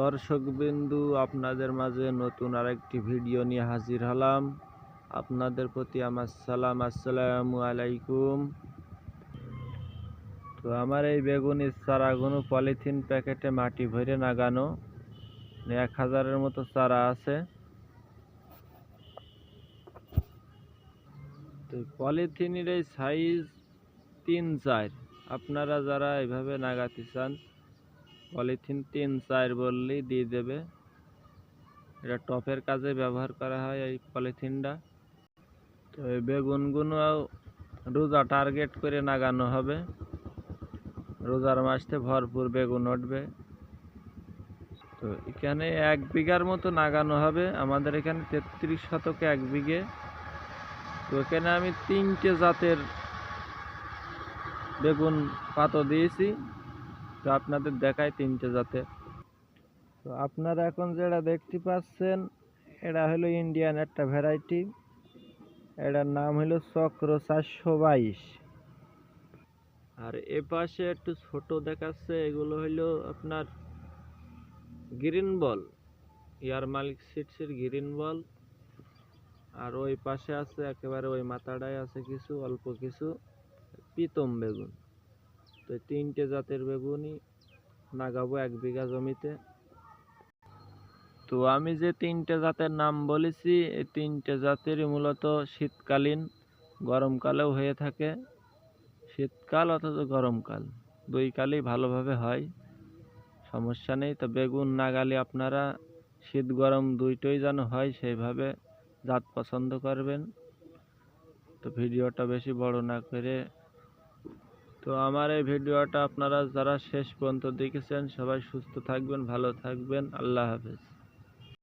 দর্শকবিন্দু, আপনাদের মাঝে নতুন আরেকটি ভিডিও নিয়ে হাজির হলাম। আপনাদের প্রতি আমার সালাম, আসসালামু আলাইকুম। তো আমার এই বেগুনের চারাগুলো পলিথিন প্যাকেটে মাটি ভরে নাগানো এক হাজারের মতো চারা আছে। তো পলিথিনের এই সাইজ তিন চার। আপনারা যারা এভাবে নাগাতে চান পলিথিন তিন, চার বললেই দিয়ে দেবে। এটা টপের কাজে ব্যবহার করা হয় এই পলিথিনটা। তো এই বেগুনগুলো রোজা টার্গেট করে নাগানো হবে। রোজার মাসে ভরপুর বেগুন উঠবে। তো এখানে এক বিঘার মতো নাগানো হবে। আমাদের এখানে তেত্রিশ শতকে এক বিঘে। তো এখানে আমি তিনটে জাতের বেগুন পাতো দিয়েছি। তো আপনাদের দেখায় তিনটে জাতে। তো আপনারা এখন যেটা দেখতে পাচ্ছেন, এটা হলো ইন্ডিয়ান একটা ভ্যারাইটি এটার নাম হলো চক্র চারশো বাইশ। আর এ পাশে একটু ছোট দেখাচ্ছে, এগুলো হলো আপনার গ্রিন বল ইয়ার মালিক সিটসের গ্রিন বল আর ওই পাশে আছে একেবারে ওই মাথাটায় আছে কিছু, অল্প কিছু পিতম বেগুন। তো তিনটে জাতের বেগুনই লাগাবো এক বিঘা জমিতে। তো আমি যে তিনটে জাতের নাম বলেছি, এই তিনটে জাতেরই মূলত শীতকালীন, গরমকালেও হয়ে থাকে। শীতকাল অথচ গরমকাল, দুই কালেই ভালোভাবে হয়। সমস্যা নেই, তো বেগুন নাগালে আপনারা শীত গরম দুইটোই যেন হয়, সেইভাবে জাত পছন্দ করবেন। তো ভিডিওটা বেশি বড় না করে তো আমার এই ভিডিওটা আপনারা যারা শেষ পর্যন্ত দেখেছেন, সবাই সুস্থ থাকবেন, ভালো থাকবেন। আল্লাহ হাফেজ।